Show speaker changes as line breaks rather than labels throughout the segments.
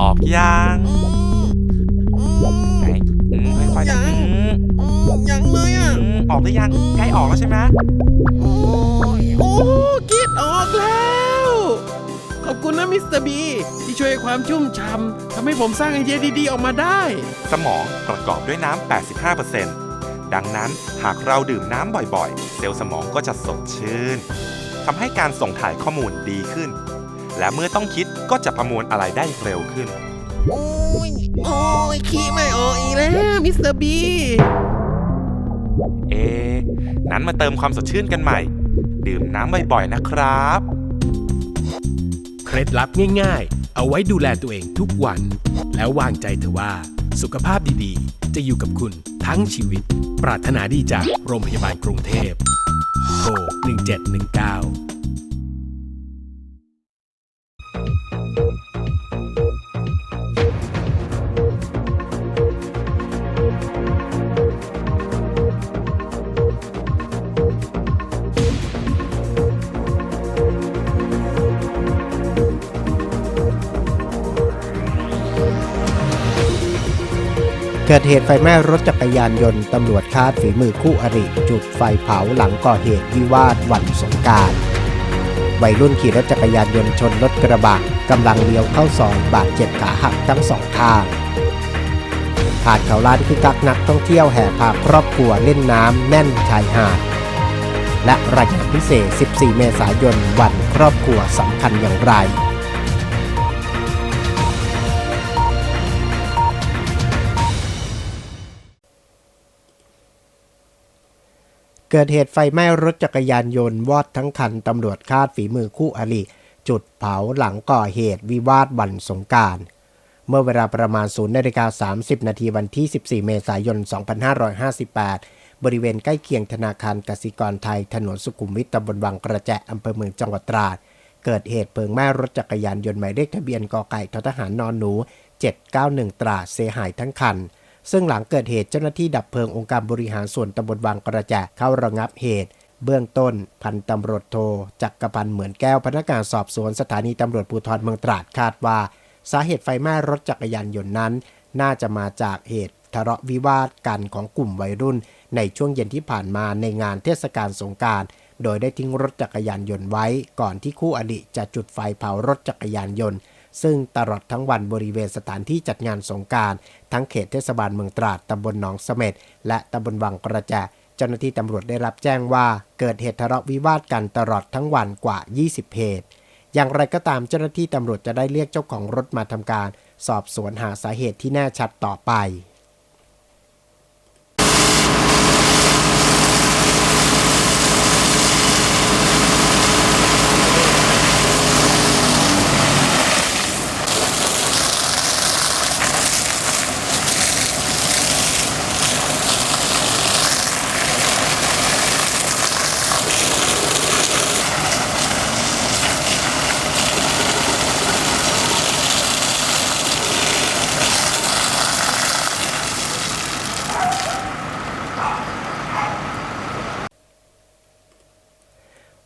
ออกยัง
อืมอืม
ไหนอืมค่อยๆนะ
ยัง
อืม
อืมยังเลยอะ
อืมออกหรือยังใกล้ออกแล้วใช่ไหม
โอ้ยโอ้คิดออกแล้ว ขอบคุณนะมิสเตอร์บีที่ช่วยความชุ่มฉ่ำทำให้ผมสร้างไอเดียดีๆ ออกมาได้
สมองประกอบด้วยน้ำ 85%ดังนั้นหากเราดื่มน้ำบ่อยๆ เซลล์สมองก็จะสดชื่นทำให้การส่งถ่ายข้อมูลดีขึ้น และเมื่อต้องคิดก็จะประมวลอะไรได้เร็วขึ้น
โอ้ย โอ้ยขี้ไม่ออกอีกแล้วมิสเตอร์บี
เอะนั้นมาเติมความสดชื่นกันใหม่ ดื่มน้ำบ่อยๆนะครับ
เคล็ดลับง่ายๆ เอาไว้ดูแลตัวเองทุกวัน แล้ววางใจเถอะว่า สุขภาพดีๆ จะอยู่กับคุณทั้งชีวิต ปรารถนาดีจากโรงพยาบาลกรุงเทพโทร1719
เกิดเหตุไฟไหม้รถจักรยานยนต์ตำรวจคาดฝีมือคู่อริจุดไฟเผาหลังก่อเหตุวิวาทวันสงการ วัยรุ่นขี่รถจักรยานยนต์ชนรถกระบะกำลังเลี้ยวเข้าซอยบาดเจ็บขาหักทั้งสองข้างหาดเขาล้านคึกคักนักท่องเที่ยวแห่พาครอบครัวเล่นน้ำแน่นชายหาด และรายงานพิเศษ 14 เมษายนวันครอบครัวสำคัญอย่างไร เกิดเหตุไฟไหม้รถจักรยานยนต์วอดทั้งคันตำรวจคาดฝีมือคู่อริจุดเผาหลังก่อเหตุวิวาทวันสงการ เมื่อเวลาประมาณ0นาฬิกา30 นาทีวันที่ 14 เมษายน 2558 บริเวณใกล้เคียงธนาคารกสิกรไทย ถนนสุขุมวิทตำบลวังกระแจอำเภอเมืองจังหวัดตราด เกิดเหตุเพลิงไหม้รถจักรยานยนต์หมายเลขทะเบียนกไก่ททหารนอนหนู 791 ตราดเสียหายทั้งคัน ซึ่งหลังเกิดเหตุเจ้าหน้าที่ดับเพลิงองค์การบริหารส่วนตำบลวังกระแจเข้าระงับเหตุ เบื้องต้นพันตำรวจโทจักรพันเหมือนแก้วพนักงานสอบสวนสถานีตำรวจภูธรเมืองตราดคาดว่า สาเหตุไฟไหม้รถจักรยานยนต์นั้น น่าจะมาจากเหตุทะเลาะวิวาทกันของกลุ่มวัยรุ่น ในช่วงเย็นที่ผ่านมาในงานเทศกาลสงการโดยได้ทิ้งรถจักรยานยนต์ไว้ ก่อนที่คู่อดีตจะจุดไฟเผารถจักรยานยนต์ ซึ่งตลอดทั้งวันบริเวณสถานที่จัดงานสงการทั้งเขตเทศบาลเมืองตราดตำบลหนองเสม็ดและตำบลวังกระแจเจ้าหน้าที่ตำรวจได้รับแจ้งว่า เกิดเหตุทะเลาะวิวาทกันตลอดทั้งวันกว่า 20 เหตุ อย่างไรก็ตามเจ้าหน้าที่ตำรวจจะได้เรียกเจ้าของรถมาทำการ สอบสวนหาสาเหตุที่แน่ชัดต่อไป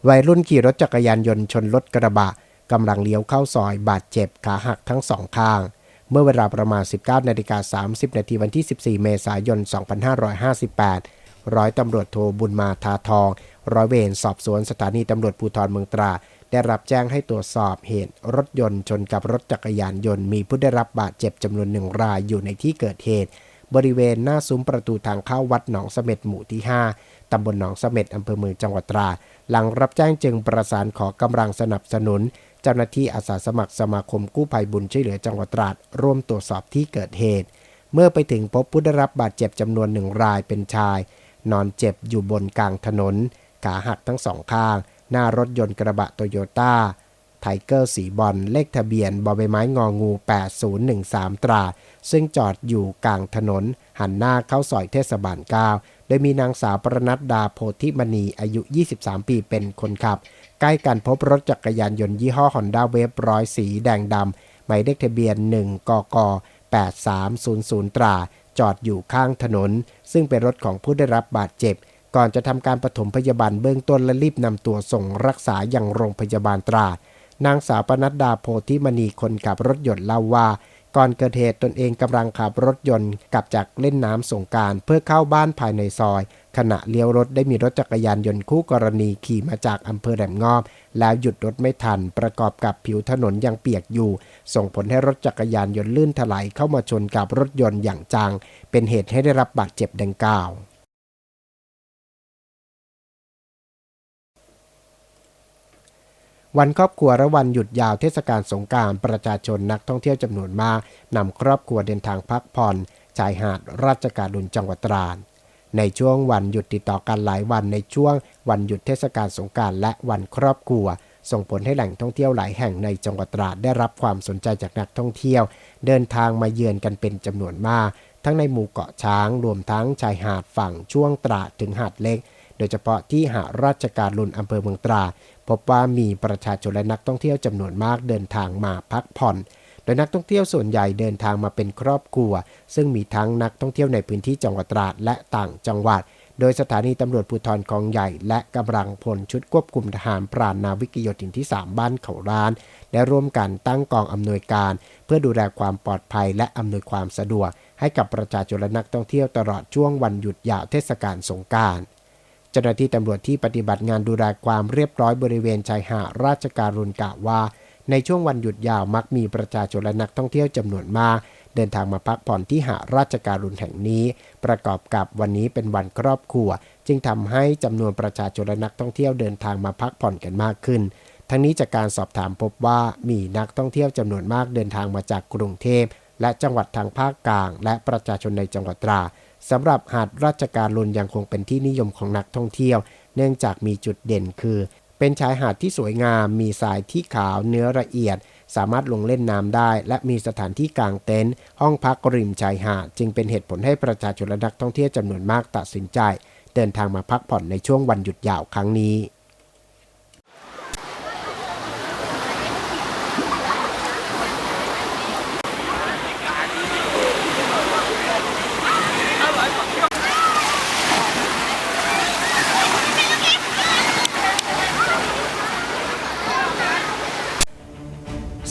วัยรุ่นขี่รถจักรยานยนต์ชนรถกระบะกำลังเลี้ยวเข้าซอยบาดเจ็บขาหักทั้งสองข้าง เมื่อเวลาประมาณ 19นาฬิกา30นาทีวันที่ 14 เมษายน 2558 ร้อยตำรวจโทบุญมาทาทอง ร้อยเวรสอบสวนสถานีตำรวจภูธรเมืองตราได้รับแจ้งให้ตรวจสอบเหตุรถยนต์ชนกับรถจักรยานยนต์มีผู้ได้รับบาดเจ็บจำนวนหนึ่งรายอยู่ในที่เกิดเหตุ บริเวณหน้าซุ้มประตูทางเข้าวัดหนองเสม็ดหมู่ที่ 5 ตำบลหนองเสม็ดอำเภอเมืองจังหวัดตรา หลังรับแจ้งจึงประสานขอกำลังสนับสนุน เจ้าหน้าที่อาสาสมัครสมาคมกู้ภัยบุญช่วยเหลือจังหวัดตราดร่วมตรวจสอบที่เกิดเหตุ เมื่อไปถึงพบผู้ได้รับบาดเจ็บจำนวนหนึ่งรายเป็นชาย นอนเจ็บอยู่บนกลางถนน ขาหักทั้งสองข้าง หน้ารถยนต์กระบะโตโยต้าไทเกอร์สีบอลเลขทะเบียนบอใบไม้งองู 8013 ตรา ซึ่งจอดอยู่กลางถนน หันหน้าเข้าซอยเทศบาล 9 โดยมีนางสาวประนัดดาโพธิมณีอายุ 23 ปีเป็นคนขับ ใกล้กันพบรถจักรยานยนต์ยี่ห้อฮอนด้าเวฟร้อยสีแดงดำหมายเลขทะเบียน 1 กก 8300 ตรา จอดอยู่ข้างถนน ซึ่งเป็นรถของผู้ได้รับบาดเจ็บ ก่อนจะทำการปฐมพยาบาลเบื้องต้นและรีบนำตัวส่งรักษาอย่างโรงพยาบาลตรา นางสาวปนัดดาโพธิมณีคนขับรถยนต์เล่าว่า ก่อนเกิดเหตุตนเองกำลังขับรถยนต์กลับจากเล่นน้ำสงการเพื่อเข้าบ้านภายในซอย ขณะเลี้ยวรถได้มีรถจักรยานยนต์คู่กรณีขี่มาจากอำเภอแหลมงอบ แล้วหยุดรถไม่ทัน ประกอบกับผิวถนนยังเปียกอยู่ ส่งผลให้รถจักรยานยนต์ลื่นถลายเข้ามาชนกับรถยนต์อย่างจัง เป็นเหตุให้ได้รับบาดเจ็บดังกล่าว วันครอบครัวและวันหยุดยาวเทศกาลสงการประชาชนนักท่องเที่ยวจำนวนมากนำครอบครัวเดินทางพักผ่อนชายหาดราชการดุลจังหวัดตราดในช่วงวันหยุดติดต่อกันหลายวันในช่วงวันหยุดเทศกาลสงการและวันครอบครัว ส่งผลให้แหล่งท่องเที่ยวหลายแห่งในจังหวัดตราดได้รับความสนใจจากนักท่องเที่ยว เดินทางมาเยือนกันเป็นจำนวนมาก ทั้งในหมู่เกาะช้าง รวมทั้งชายหาดฝั่งช่วงตราดถึงหาดเล็ก โดยเฉพาะที่หาราชการลุนอำเภอเมืองตรา พบว่ามีประชาชนและนักท่องเที่ยวจำนวนมากเดินทางมาพักผ่อน โดยนักท่องเที่ยวส่วนใหญ่เดินทางมาเป็นครอบครัว ซึ่งมีทั้งนักท่องเที่ยวในพื้นที่จังหวัดตราดและต่างจังหวัด โดยสถานีตำรวจภูธรคลองใหญ่ และกำลังพลชุดควบคุมทหารปราณนาวิกโยธินที่ 3 บ้านเขาร้าน และร่วมกันตั้งกองอำนวยการ เพื่อดูแลความปลอดภัยและอำนวยความสะดวกให้กับประชาชนและนักท่องเที่ยวตลอดช่วงวันหยุดยาวเทศกาลสงกรานต์ เจ้าหน้าที่ตำรวจที่ปฏิบัติงานดูแลความเรียบร้อยบริเวณชายหาดราชการุนกล่าวว่า ในช่วงวันหยุดยาวมักมีประชาชนและนักท่องเที่ยวจำนวนมาก เดินทางมาพักผ่อนที่หาดราชการุนแห่งนี้ ประกอบกับวันนี้เป็นวันครอบครัว จึงทำให้จำนวนประชาชนและนักท่องเที่ยวเดินทางมาพักผ่อนกันมากขึ้นทั้งนี้จากการสอบถามพบว่ามีนักท่องเที่ยวจำนวนมากเดินทางมาจากกรุงเทพและจังหวัดทางภาคกลาง และประชาชนในจังหวัดตราด สำหรับหาดราชการลุนยังคงเป็นที่นิยมของนักท่องเที่ยว เนื่องจากมีจุดเด่นคือ เป็นชายหาดที่สวยงาม มีทรายที่ขาวเนื้อละเอียด สามารถลงเล่นน้ำได้ และมีสถานที่กางเต็นท์ห้องพักริมชายหาด จึงเป็นเหตุผลให้ประชาชนและนักท่องเที่ยวจำนวนมากตัดสินใจ เดินทางมาพักผ่อนในช่วงวันหยุดยาวครั้งนี้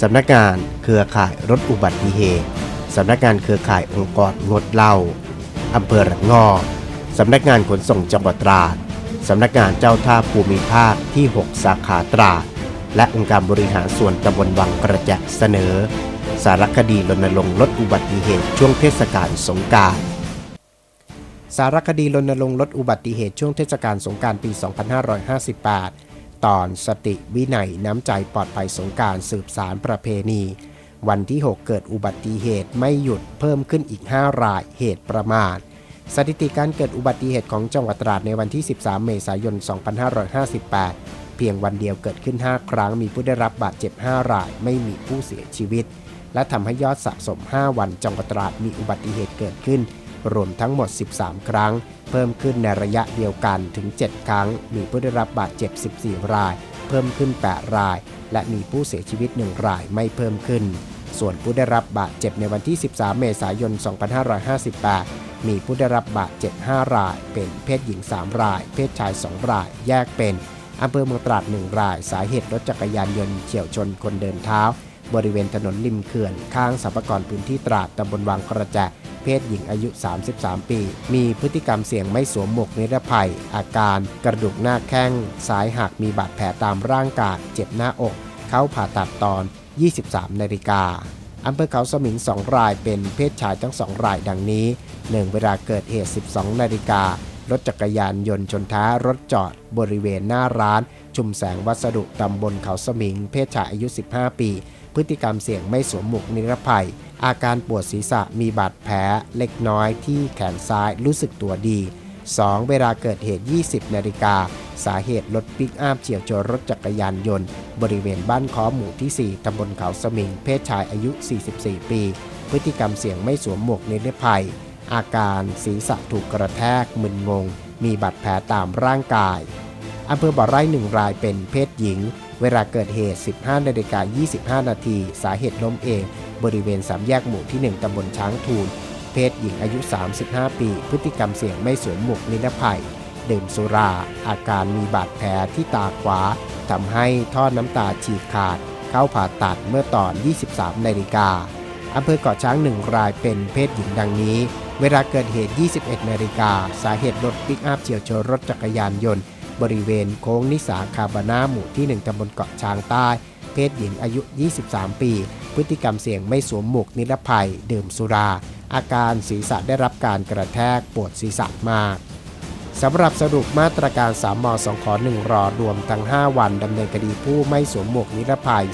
สำนักงานเครือข่ายรถอุบัติเหตุ สำนักงานเครือข่ายองค์กรงดเหล้าอำเภอระงอสำนักงานขนส่งจังหวัดตราด สำนักงานเจ้าท่าภูมิภาคที่ 6 สาขาตราด และองค์การบริหารส่วนตำบลวังกระจะเสนอ สารคดีรณรงค์ลดอุบัติเหตุช่วงเทศกาลสงการสารคดีรณรงค์ลดอุบัติเหตุช่วงเทศกาลสงการปี 2558 ตอนสติวินัยน้ำใจปลอดภัยสงการสืบสารประเพณี วันที่ 6 เกิดอุบัติเหตุไม่หยุดเพิ่มขึ้นอีก 5 รายเหตุประมาท สถิติการเกิดอุบัติเหตุของจังหวัดตราดในวันที่ 13 เมษายน 2558 เพียงวันเดียวเกิดขึ้น 5 ครั้งมีผู้ได้รับบาดเจ็บ 5 รายไม่มีผู้เสียชีวิต และทำให้ยอดสะสม 5 วันจังหวัดตราดมีอุบัติเหตุเกิดขึ้น รวมทั้งหมด 13 ครั้ง เพิ่มขึ้นในระยะเดียวกันถึง 7 ครั้ง มีผู้ได้รับบาดเจ็บ 14 ราย เพิ่มขึ้น 8 ราย และมีผู้เสียชีวิต 1 รายไม่เพิ่มขึ้น ส่วนผู้ได้รับบาดเจ็บในวันที่ 13 เมษายน 2558 มีผู้ได้รับบาดเจ็บ 5 ราย เป็นเพศหญิง 3 ราย เพศชาย 2 ราย แยกเป็นอำเภอเมืองตราด1ราย สาเหตุรถจักรยานยนต์เฉียวชนคนเดินเท้า บริเวณถนนริมเขื่อน ข้างสัมปกรพื้นที่ตราดตำบลวังกระแจ เพศหญิงอายุ 33 ปี มีพฤติกรรมเสี่ยงไม่สวมหมวกนิรภัย อาการกระดูกหน้าแข้งซ้ายหักมีบาดแผลตามร่างกายเจ็บหน้าอก เข้าผ่าตัดตอน 23 นาฬิกาอำเภอเขาสมิง2รายเป็นเพศชายทั้ง2รายดังนี้ 1 เวลาเกิดเหตุ 12 นาฬิการถจักรยานยนต์ชนท้ายรถจอดบริเวณหน้าร้าน ชุมแสงวัสดุตำบลเขาสมิง เพศชายอายุ 15 ปี พฤติกรรมเสี่ยงไม่สวมหมวกนิรภัย อาการปวดศีรษะมีบาดแผลเล็กน้อยที่แขนซ้ายรู้สึกตัวดี 2. เวลาเกิดเหตุ 20 นาฬิกา สาเหตุรถปิกอัพเฉียวชนรถจักรยานยนต์ บริเวณบ้านค้อหมู่ที่ 4 ตำบลเขาสมิง เพศชายอายุ 44 ปี พฤติกรรมเสี่ยงไม่สวมหมวกนิรภัย อาการศีรษะถูกกระแทกมึนงง มีบาดแผลตามร่างกาย อำเภอบ่อไร่หนึ่งรายเป็นเพศหญิง เวลาเกิดเหตุ 15นาฬิกา25 นาที สาเหตุล้มเองบริเวณสามแยกหมู่ที่ 1ตำบลช้างทูลเพศหญิงอายุ 35 ปี พฤติกรรมเสี่ยงไม่สวมหมวกนิรภัยดื่มสุรา อาการมีบาดแผลที่ตาขวาทำให้ท่อน้ำตาฉีกขาด เข้าผ่าตัดเมื่อตอน 23 นาฬิกาอำเภอเกาะช้างหนึ่งรายเป็นเพศหญิงดังนี้ เวลาเกิดเหตุ 21 นาฬิกา สาเหตุรถปิกอัพเฉียวชนรถจักรยานยนต์ บริเวณโค้งนิสาคาบานาหมู่ที่ 1ตำบลเกาะช้างใต้ เพศหญิงอายุ 23 ปี พฤติกรรมเสี่ยงไม่สวมหมวกนิรภัย ดื่มสุรา อาการศีรษะได้รับการกระแทกปวดศีรษะมากสำหรับสรุปมาตรการ 3ม2ขอ1รอรวมทั้ง 5 วันดำเนินคดีผู้ไม่สวมหมวกนิรภัย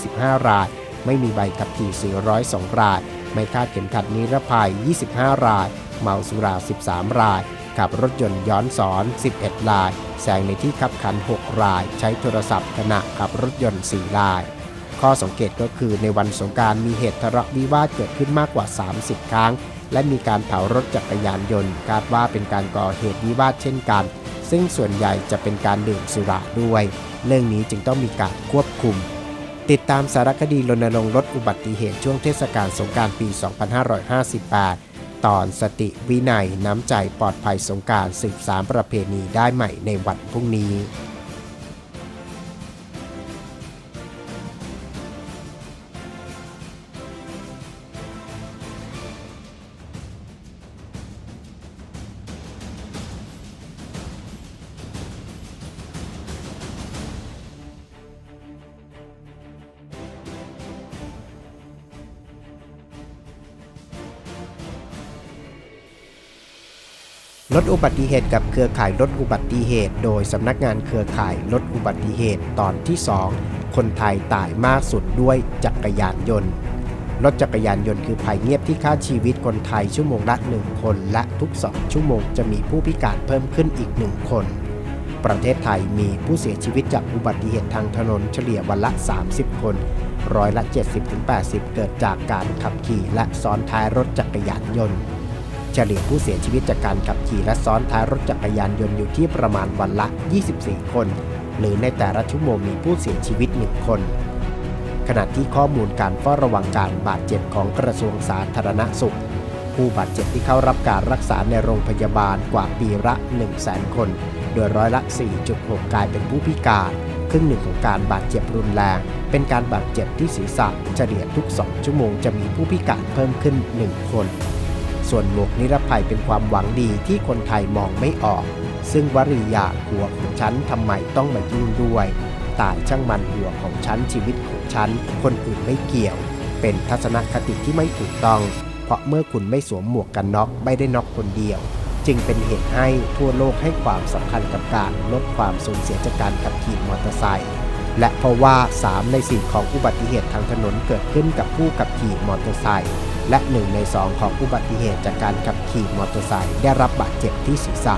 425 ราย ไม่มีใบขับขี่ 402 ราย ไม่คาดเข็มขัดนิรภัย 25 ราย เมาสุรา 13 ราย ขับรถยนต์ย้อนสอน 11 ราย แซงในที่ขับขัน 6 ราย ใช้โทรศัพท์ขณะขับรถยนต์ 4 ราย ข้อสังเกตก็คือในวันสงการมีเหตุทะเลาะวิวาทเกิดขึ้นมากกว่า 30 ครั้ง และมีการเผารถจักรยานยนต์คาดว่าเป็นการก่อเหตุวิวาทเช่นกัน ซึ่งส่วนใหญ่จะเป็นการดื่มสุราด้วย เรื่องนี้จึงต้องมีการควบคุมติดตามสารคดีรณรงค์ลดอุบัติเหตุช่วงเทศกาลสงการปี 2558 ตอนสติวินัยน้ำใจปลอดภัยสงการสืบสารประเพณีได้ใหม่ในวันพรุ่งนี้ ลดอุบัติเหตุกับเครือข่ายลดอุบัติเหตุ โดยสำนักงานเครือข่ายลดอุบัติเหตุตอนที่ 2 คนไทยตายมากสุดด้วยจักรยานยนต์ รถจักรยานยนต์คือภัยเงียบที่ฆ่าชีวิตคนไทยชั่วโมงละ 1 คนและทุก 2 ชั่วโมงจะมีผู้พิการเพิ่มขึ้นอีก 1 คน ประเทศไทยมีผู้เสียชีวิตจากอุบัติเหตุทางถนนเฉลี่ยวันละ 30 คนร้อยละ 70-80 เกิดจากการขับขี่และซ้อนท้ายรถจักรยานยนต์ เฉลี่ยผู้เสียชีวิตจากการขับขี่และซ้อนท้ายรถจักรยานยนต์อยู่ที่ประมาณวันละ 24 คน หรือในแต่ละชั่วโมงมีผู้เสียชีวิต 1 คน ขณะที่ข้อมูลการเฝ้าระวังการบาดเจ็บของกระทรวงสาธารณสุข ผู้บาดเจ็บที่เข้ารับการรักษาในโรงพยาบาลกว่าปีละ1 0 0 0 0แสนคน โดยร้อยละ 4.6 กลายเป็นผู้พิการครึ่งหนึ่งของการบาดเจ็บรุนแรง เป็นการบาดเจ็บที่ศีรษะเฉลี่ยทุก 2 ชั่วโมงจะมีผู้พิการเพิ่มขึ้น 1 คน ส่วนหมวกนิรภัยเป็นความหวังดีที่คนไทยมองไม่ออก ซึ่งวรียาหัวของฉันทำไมต้องมายุ่งด้วย ตายช่างมันหัวของฉันชีวิตของฉัน คนอื่นไม่เกี่ยว เป็นทัศนคติที่ไม่ถูกต้อง เพราะเมื่อคุณไม่สวมหมวกกันน็อกไม่ได้น็อกคนเดียว จึงเป็นเหตุให้ทั่วโลกให้ความสำคัญกับการลดความสูญเสียจากการขับขี่มอเตอร์ไซค์และเพราะว่า 3 ใน 4 ของอุบัติเหตุทางถนนเกิดขึ้นกับผู้ขับขี่มอเตอร์ไซค์ และ 1 ใน 2 ของอุบัติเหตุจากการขับขี่มอเตอร์ไซค์ได้รับบาดเจ็บที่ศีรษะ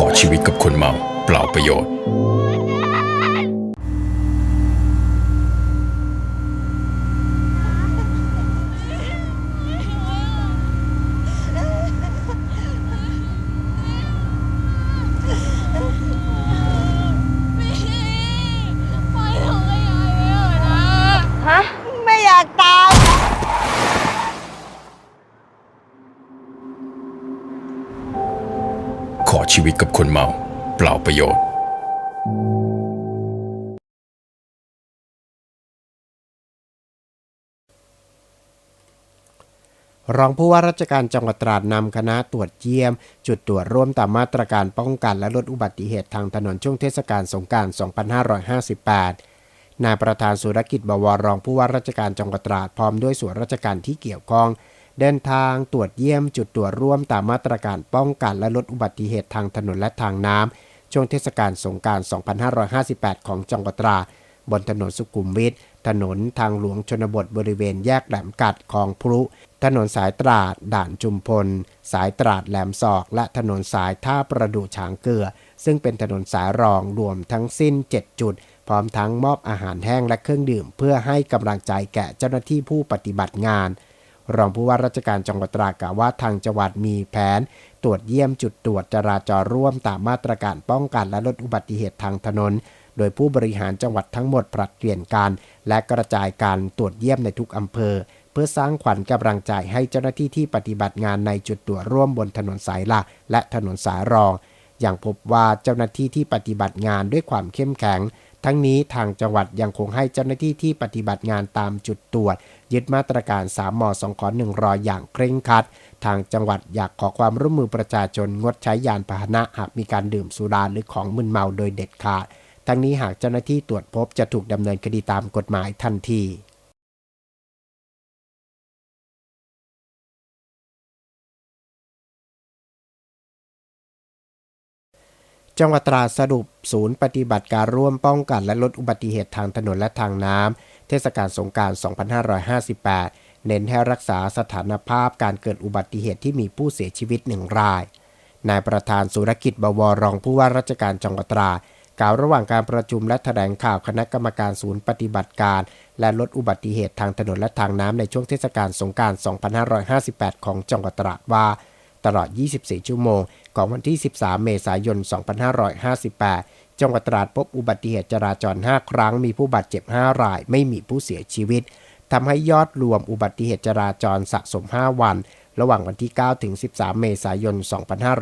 ขอชีวิตกับคนเมาเปล่าประโยชน์ ประโยชน์
รองผู้ว่าราชการจังหวัดตราดนำคณะตรวจเยี่ยม จุดตรวจร่วมตามมาตรการป้องกันและลดอุบัติเหตุทางถนนช่วงเทศกาลสงกราร2558 นายประธานสุรกิจบวรรองผู้ว่าราชการจังหวัดตราดพร้อมด้วยส่วนราชการที่เกี่ยวข้อง เดินทางตรวจเยี่ยม จุดตรวจร่วมตามมาตรการป้องกันและลดอุบัติเหตุทางถนนและทางน้ำ ช่วงเทศกาลสงกราร 2558 ของจังหวัดตรา บนถนนสุขุมวิท ถนนทางหลวงชนบทบริเวณแยกแหลมกัดคลองพลุ ถนนสายตราด ด่านจุมพล สายตราดแหลมศอก และถนนสายท่าประดูฉางเกลือ ซึ่งเป็นถนนสายรองรวมทั้งสิ้น 7 จุด พร้อมทั้งมอบอาหารแห้งและเครื่องดื่ม เพื่อให้กำลังใจแก่เจ้าหน้าที่ผู้ปฏิบัติงาน รองผู้ว่าราชการจังหวัดตรากล่าวว่าทางจังหวัดมีแผน ตรวจเยี่ยมจุดตรวจจราจรร่วมตามมาตรการป้องกันและลดอุบัติเหตุทางถนน โดยผู้บริหารจังหวัดทั้งหมดผลัดเปลี่ยนการ และกระจายการตรวจเยี่ยมในทุกอำเภอ เพื่อสร้างขวัญกำลังใจให้เจ้าหน้าที่ที่ปฏิบัติงานในจุดตรวจร่วมบนถนนสายหลักและถนนสายรอง อย่างพบว่าเจ้าหน้าที่ที่ปฏิบัติงานด้วยความเข้มแข็ง ทั้งนี้ทางจังหวัดยังคงให้เจ้าหน้าที่ที่ปฏิบัติงานตามจุดตรวจ ยึดมาตรการ 3ม2ขอ1รออย่างเคร่งครัด ทางจังหวัดอยากขอความร่วมมือประชาชนงดใช้ยานพาหนะหากมีการดื่มสุราหรือของมึนเมาโดยเด็ดขาด ทั้งนี้หากเจ้าหน้าที่ตรวจพบจะถูกดำเนินคดีตามกฎหมายทันที จังหวัดตราดสรุปศูนย์ปฏิบัติการร่วมป้องกันและลดอุบัติเหตุทางถนนและทางน้ำ เทศกาลสงการ 2558 เน้นให้รักษาสถานภาพการเกิดอุบัติเหตุที่มีผู้เสียชีวิตหนึ่งราย นายประธานสุรกิจบวรรองผู้ว่าราชการจังหวัดตรากล่าวระหว่างการประชุมและแถลงข่าวคณะกรรมการศูนย์ปฏิบัติการ และลดอุบัติเหตุทางถนนและทางน้ำในช่วงเทศกาลสงการ 2558 ของจังหวัดตราดว่า ตลอด 24 ชั่วโมง ของวันที่ 13 เมษายน 2558 จังหวัดตราดพบอุบัติเหตุจราจร 5 ครั้ง มีผู้บาดเจ็บ 5 ราย ไม่มีผู้เสียชีวิต ทำให้ยอดรวมอุบัติเหตุจราจรสะสม 5 วัน ระหว่างวันที่ 9 ถึง 13 เมษายน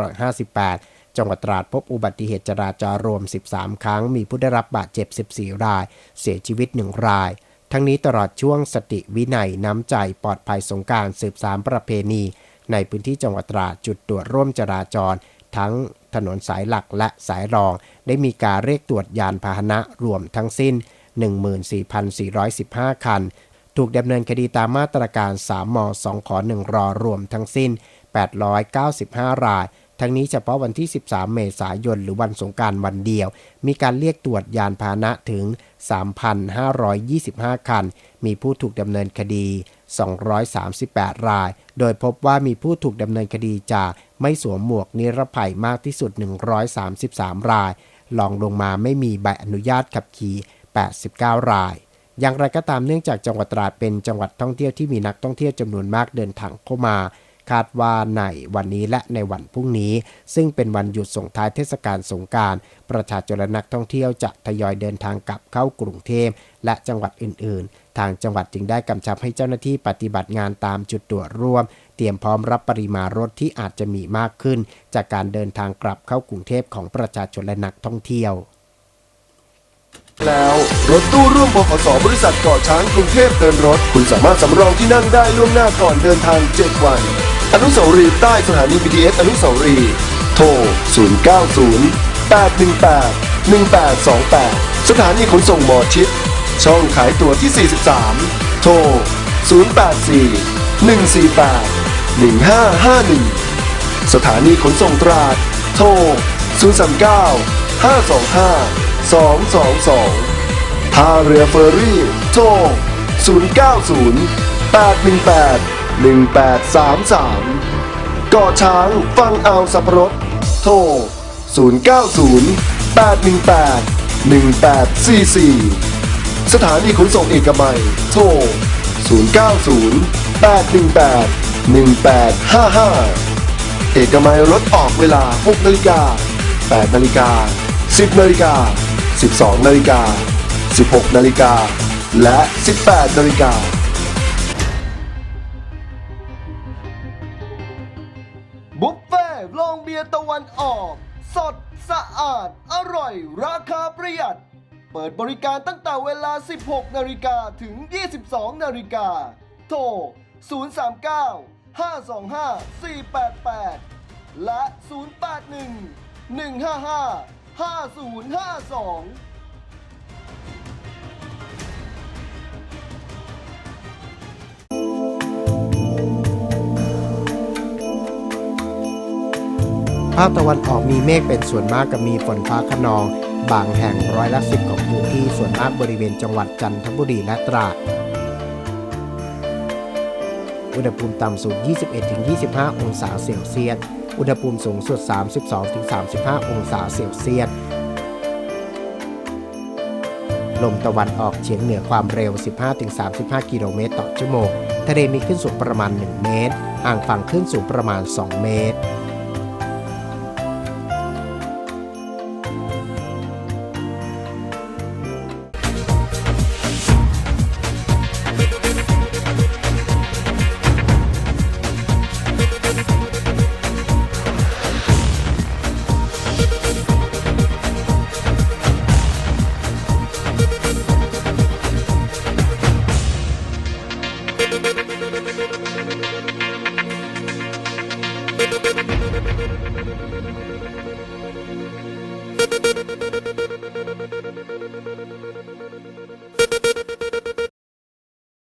2558 จังหวัดตราดพบอุบัติเหตุจราจรรวม 13 ครั้ง มีผู้ได้รับบาดเจ็บ 14 ราย เสียชีวิต 1 รายทั้งนี้ตลอดช่วงสติวินัยน้ำใจปลอดภัยสงการสืบสารประเพณี ในพื้นที่จังหวัดตราดจุดตรวจร่วมจราจร ทั้งถนนสายหลักและสายรอง ได้มีการเรียกตรวจยานพาหนะรวมทั้งสิ้น 14,415 คัน ถูกดำเนินคดีตามมาตรการ 3 ม 2 ขอ 1 รอ รวมทั้งสิ้น 895 ราย ทั้งนี้เฉพาะวันที่ 13 เมษายน หรือวันสงการวันเดียว มีการเรียกตรวจยานพาหนะถึง 3,525 คัน มีผู้ถูกดำเนินคดี238 ราย โดยพบว่ามีผู้ถูกดำเนินคดีจากไม่สวมหมวกนิรภัยมากที่สุด 133 รายลองลงมาไม่มีใบอนุญาตขับขี่ 89 ราย อย่างไรก็ตามเนื่องจากจังหวัดตราดเป็นจังหวัดท่องเที่ยวที่มีนักท่องเที่ยวจำนวนมากเดินทางเข้ามา คาดว่าในวันนี้และในวันพรุ่งนี้ ซึ่งเป็นวันหยุดส่งท้ายเทศกาลสงการ ประชาชนและนักท่องเที่ยวจะทยอยเดินทางกลับเข้ากรุงเทพและจังหวัดอื่นๆ ทางจังหวัดจึงได้กำชับให้เจ้าหน้าที่ปฏิบัติงานตามจุดตรวจร่วม เตรียมพร้อมรับปริมาณรถที่อาจจะมีมากขึ้น จากการเดินทางกลับเข้ากรุงเทพของประชาชนและนักท่องเที่ยว
แล้วรถตู้ร่วมบขสบริษัทเกาะช้างกรุงเทพเดินรถ คุณสามารถสำรองที่นั่งได้ล่วงหน้าก่อนเดินทาง 7 วัน อนุสาวรีย์ใต้สถานี BTS อนุสาวรีย์โทร 090 818 1828 สถานีขนส่งหมอชิด ช่องขายตั๋วที่ 43 โทร 084 148 1551 สถานีขนส่งตราด โทร 039 525 222ท่าเรือเฟอร์รี่ โทร 090 818 1833เกาะช้างฟังเอาสับรดโทร 090 818 1844 สถานีขนส่งเอกมัย โทร 090 818 1855 เอกมัยรถออกเวลา 6นาฬิกา8นาฬิกา10นาฬิกา12นาฬิกา16นาฬิกาและ 18นาฬิกาบุฟเฟ่ต์โรงเบียร์ตะวันออก สดสะอาด อร่อย ราคาประหยัด เปิดบริการตั้งแต่เวลา 16 นาฬิกาถึง 22 นาฬิกา โทร 039 525 488 และ 081 155 5052
ภาคตะวันออกมีเมฆเป็นส่วนมากกับมีฝนฟ้าขนอง บางแห่งร้อยละสิบของพื้นที่ส่วนมากบริเวณจังหวัดจันทบุรีและตราด อุณหภูมิต่ำสุด 21-25 องศาเซลเซียส อุณหภูมิสูงสุด 32-35 องศาเซลเซียส ลมตะวันออกเฉียงเหนือความเร็ว 15-35 กิโลเมตรต่อชั่วโมง ทะเลมีคลื่นสูงประมาณ 1 เมตร ห่างฝั่งคลื่นสูงประมาณ 2 เมตร